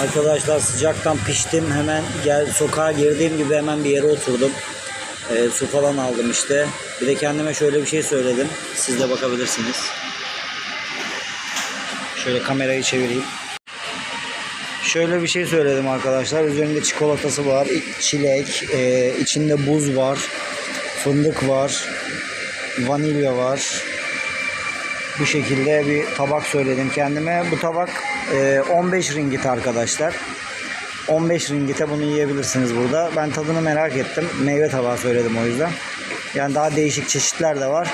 Arkadaşlar sıcaktan piştim. Hemen gel sokağa girdiğim gibi hemen bir yere oturdum. Ee, su falan aldım işte. Bir de kendime şöyle bir şey söyledim. Siz de bakabilirsiniz. Şöyle kamerayı çevireyim. Şöyle bir şey söyledim arkadaşlar. Üzerinde çikolatası var, çilek, e, içinde buz var, fındık var, vanilya var. Bu şekilde bir tabak söyledim kendime. Bu tabak e, 15 ringit arkadaşlar. 15 ringite bunu yiyebilirsiniz burada. Ben tadını merak ettim. Meyve tabağı söyledim o yüzden. Yani daha değişik çeşitler de var.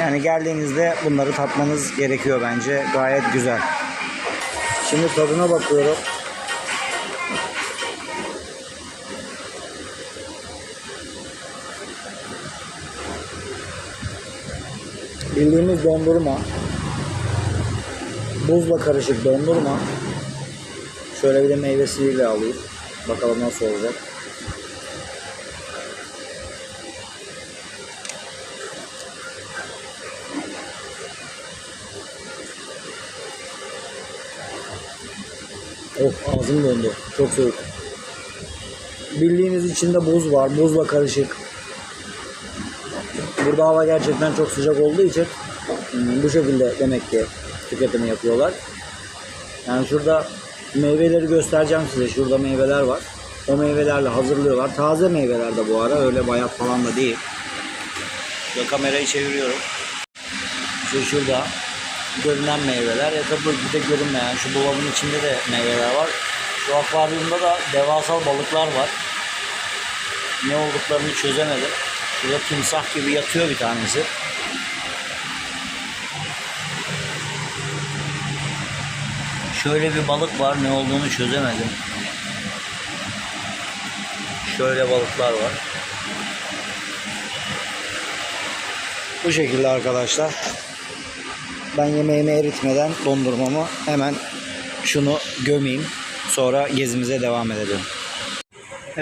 Yani geldiğinizde bunları tatmanız gerekiyor bence. Gayet güzel. Şimdi tadına bakıyorum. Bildiğimiz dondurma. Buzla karışık dondurma. Şöyle bir de meyvesiyle alayım. Bakalım nasıl olacak. Of ağzım dondu. Çok soğuk. Bildiğiniz içinde buz var. Buzla karışık. Burada hava gerçekten çok sıcak olduğu için hmm, bu şekilde demek ki tüketimi yapıyorlar. Yani şurada meyveleri göstereceğim size. Şurada meyveler var. O meyvelerle hazırlıyorlar. Taze meyveler de bu ara. Öyle bayat falan da değil. Şöyle kamerayı çeviriyorum. Şu şurada görünen meyveler ya tabii bir de görünmeyen şu dolabın içinde de meyveler var. Şu akvaryumda da devasal balıklar var. Ne olduklarını çözemedim. Şurada timsah gibi yatıyor bir tanesi. Şöyle bir balık var ne olduğunu çözemedim. Şöyle balıklar var. Bu şekilde arkadaşlar. Ben yemeğimi eritmeden dondurmamı hemen şunu gömeyim. Sonra gezimize devam edelim.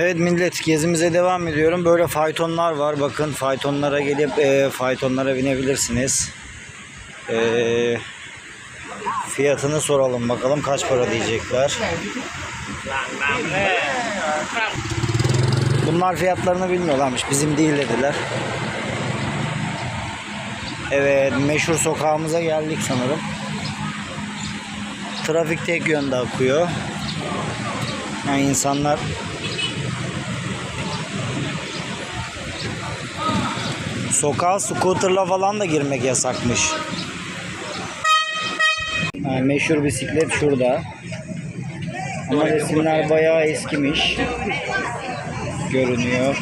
Evet millet gezimize devam ediyorum. Böyle faytonlar var. Bakın faytonlara gelip e, faytonlara binebilirsiniz. E, fiyatını soralım bakalım kaç para diyecekler. Bunlar fiyatlarını bilmiyorlarmış. Bizim değil dediler. Evet meşhur sokağımıza geldik sanırım. Trafik tek yönde akıyor. Yani insanlar sokağa scooterla falan da girmek yasakmış. Yani meşhur bisiklet şurada. Ama resimler bayağı eskimiş. Görünüyor.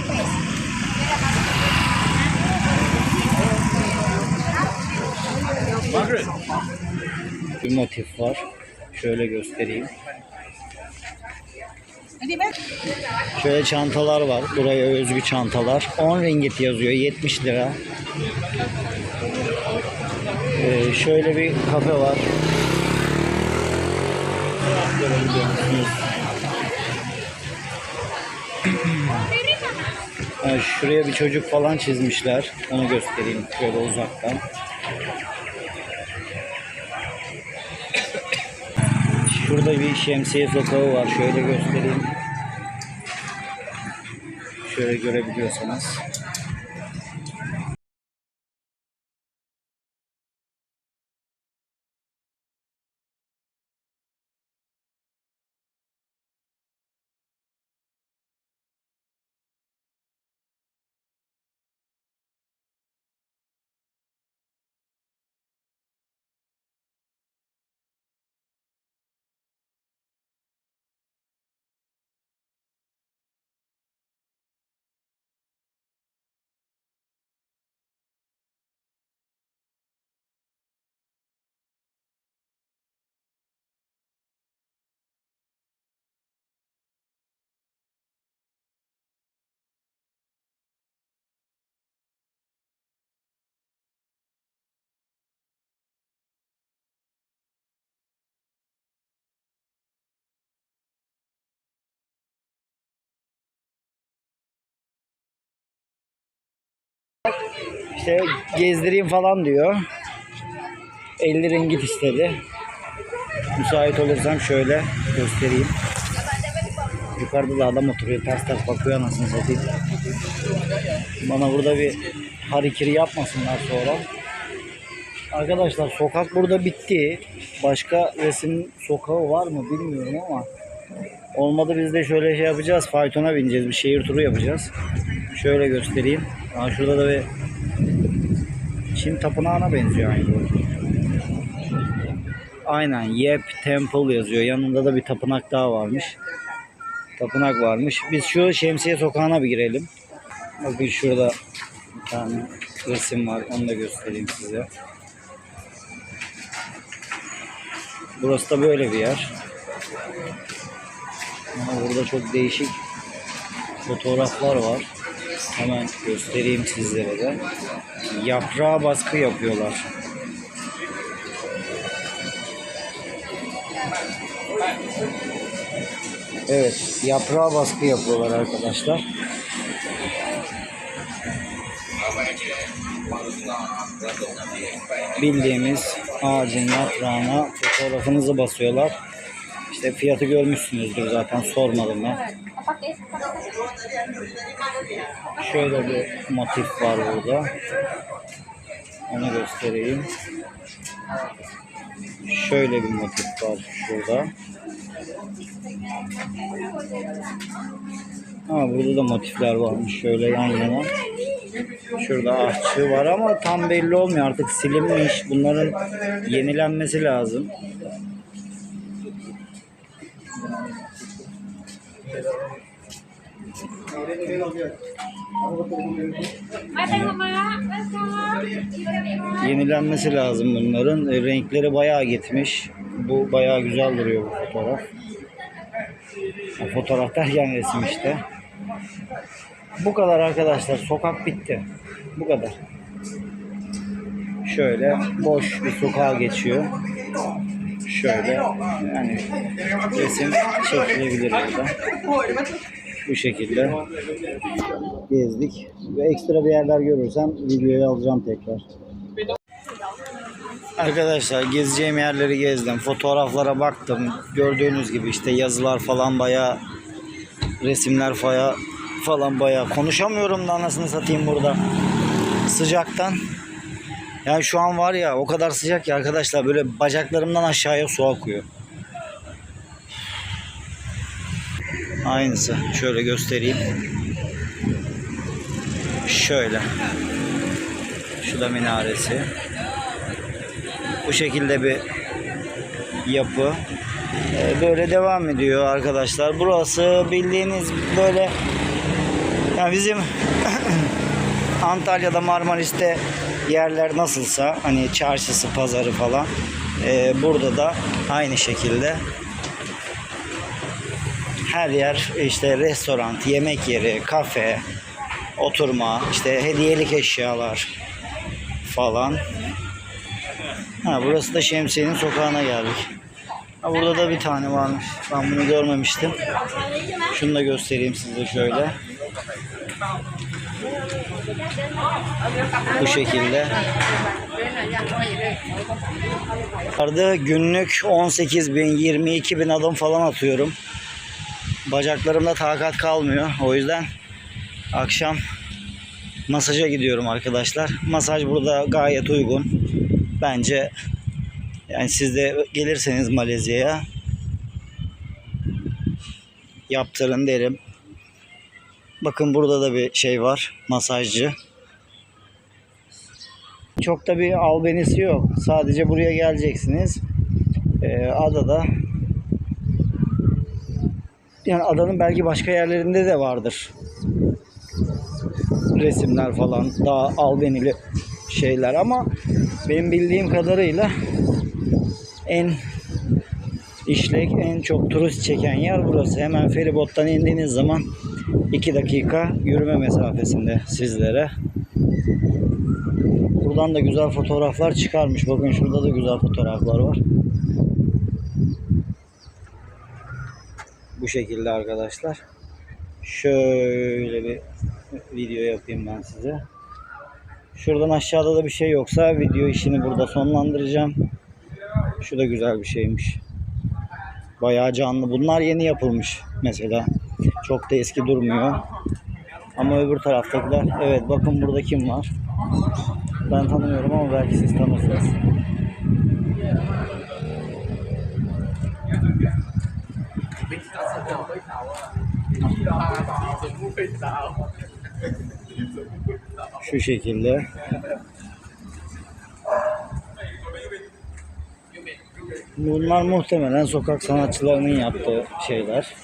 Bir motif var. Şöyle göstereyim. Şöyle çantalar var. Buraya özgü çantalar. 10 ringgit yazıyor. 70 lira. Ee, şöyle bir kafe var. Ha, şuraya bir çocuk falan çizmişler. Onu göstereyim şöyle uzaktan. Şurada bir şemsiye sokağı var. Şöyle göstereyim. Şöyle görebiliyorsanız. İşte gezdireyim falan diyor. 50 ringit istedi. Müsait olursam şöyle göstereyim. Yukarıda da adam oturuyor. Ters ters bakıyor anasını satayım. Bana burada bir harikiri yapmasınlar sonra. Arkadaşlar sokak burada bitti. Başka resim sokağı var mı bilmiyorum ama olmadı biz de şöyle şey yapacağız. Faytona bineceğiz. Bir şehir turu yapacağız. Şöyle göstereyim. Aa, şurada da bir Çin tapınağına benziyor aynı. Aynen Yep Temple yazıyor. Yanında da bir tapınak daha varmış. Tapınak varmış. Biz şu Şemsiye Sokağı'na bir girelim. Bakın şurada bir tane resim var. Onu da göstereyim size. Burası da böyle bir yer. Burada çok değişik fotoğraflar var. Hemen göstereyim sizlere de. Yaprağa baskı yapıyorlar. Evet, yaprağa baskı yapıyorlar arkadaşlar. Bildiğimiz ağacın yaprağına fotoğrafınızı basıyorlar. İşte fiyatı görmüşsünüzdür zaten sormadım ben. Şöyle bir motif var burada. Onu göstereyim. Şöyle bir motif var şurada. Ha burada da motifler varmış şöyle yan yana. Şurada ahçı var ama tam belli olmuyor artık silinmiş. Bunların yenilenmesi lazım. Yenilenmesi lazım bunların. E, Renkleri bayağı gitmiş. Bu bayağı güzel duruyor bu fotoğraf. O fotoğraf derken resim işte. Bu kadar arkadaşlar. Sokak bitti. Bu kadar. Şöyle boş bir sokağa geçiyor. Şöyle yani resim çekilebilir burada. Bu şekilde gezdik. Ve ekstra bir yerler görürsem videoya alacağım tekrar. Arkadaşlar gezeceğim yerleri gezdim. Fotoğraflara baktım. Gördüğünüz gibi işte yazılar falan bayağı resimler falan falan bayağı konuşamıyorum da anasını satayım burada. Sıcaktan. Yani şu an var ya o kadar sıcak ki arkadaşlar böyle bacaklarımdan aşağıya su akıyor. Aynısı. Şöyle göstereyim. Şöyle. Şu da minaresi. Bu şekilde bir yapı. Ee, Böyle devam ediyor arkadaşlar. Burası bildiğiniz böyle yani bizim Antalya'da Marmaris'te yerler nasılsa hani çarşısı, pazarı falan ee, burada da aynı şekilde her yer işte restoran, yemek yeri, kafe, oturma, işte hediyelik eşyalar falan. Ha, burası da Şemsiye'nin sokağına geldik. Ha, burada da bir tane varmış. Ben bunu görmemiştim. Şunu da göstereyim size şöyle. Bu şekilde. Arada günlük 18 bin, 22 bin adım falan atıyorum. Bacaklarımda takat kalmıyor. O yüzden akşam masaja gidiyorum arkadaşlar. Masaj burada gayet uygun. Bence yani siz de gelirseniz Malezya'ya yaptırın derim. Bakın burada da bir şey var. Masajcı. Çok da bir albenisi yok. Sadece buraya geleceksiniz. Ee, adada yani adanın belki başka yerlerinde de vardır. Resimler falan daha albenili şeyler ama benim bildiğim kadarıyla en işlek en çok turist çeken yer burası. Hemen feribottan indiğiniz zaman 2 dakika yürüme mesafesinde sizlere. Buradan da güzel fotoğraflar çıkarmış. Bakın şurada da güzel fotoğraflar var. Bu şekilde arkadaşlar. Şöyle bir video yapayım ben size. Şuradan aşağıda da bir şey yoksa video işini burada sonlandıracağım. Şu da güzel bir şeymiş. Bayağı canlı. Bunlar yeni yapılmış mesela. Çok da eski durmuyor. Ama öbür taraftakiler evet bakın burada kim var? Ben tanımıyorum ama belki siz tanırsınız. Şu şekilde. Bunlar muhtemelen sokak sanatçılarının yaptığı şeyler.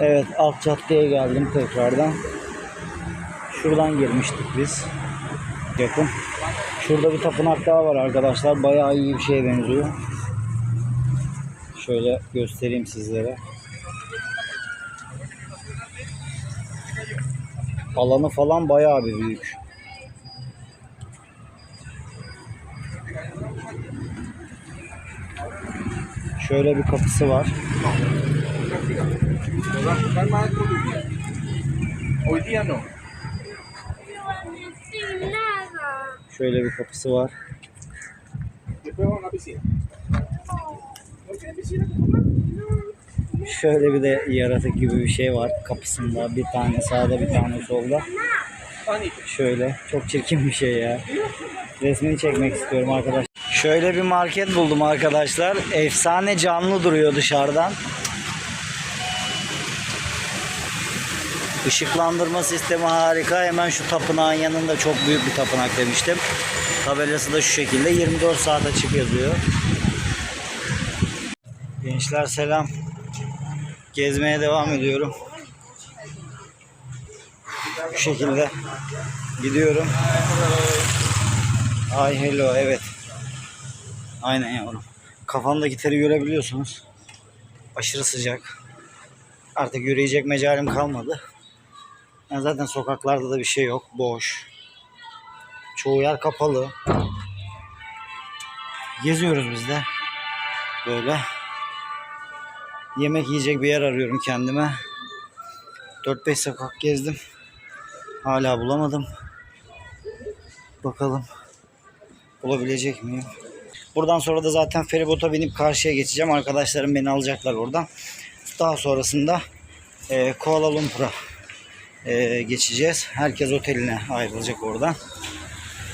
Evet alt caddeye geldim tekrardan. Şuradan girmiştik biz. Yakın. Şurada bir tapınak daha var arkadaşlar. Bayağı iyi bir şeye benziyor. Şöyle göstereyim sizlere. Alanı falan bayağı bir büyük. Şöyle bir kapısı var. Están más con hoy día. Hoy día no. Şöyle bir kapısı var. A la piscina. ¿No quieres piscina? Şöyle bir de yaratık gibi bir şey var kapısında. Bir tane sağda bir tane solda. Şöyle çok çirkin bir şey ya. Resmini çekmek istiyorum arkadaş. Şöyle bir market buldum arkadaşlar. Efsane canlı duruyor dışarıdan. Işıklandırma sistemi harika. Hemen şu tapınağın yanında çok büyük bir tapınak demiştim. Tabelası da şu şekilde 24 saat açık yazıyor. Gençler selam. Gezmeye devam ediyorum. Bu şekilde gidiyorum. Ay hello evet. Aynen yavrum. Kafamdaki teri görebiliyorsunuz. Aşırı sıcak. Artık yürüyecek mecalim kalmadı. Yani zaten sokaklarda da bir şey yok. Boş. Çoğu yer kapalı. Geziyoruz biz de. Böyle. Yemek yiyecek bir yer arıyorum kendime. 4-5 sokak gezdim. Hala bulamadım. Bakalım bulabilecek miyim? Buradan sonra da zaten feribota binip karşıya geçeceğim. Arkadaşlarım beni alacaklar oradan. Daha sonrasında e, Kuala Lumpur'a e, geçeceğiz. Herkes oteline ayrılacak oradan.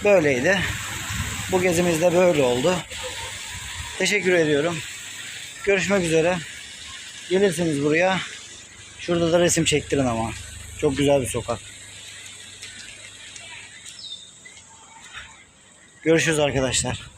Böyleydi. Bu gezimiz de böyle oldu. Teşekkür ediyorum. Görüşmek üzere. Gelirsiniz buraya. Şurada da resim çektirin ama. Çok güzel bir sokak. Görüşürüz arkadaşlar.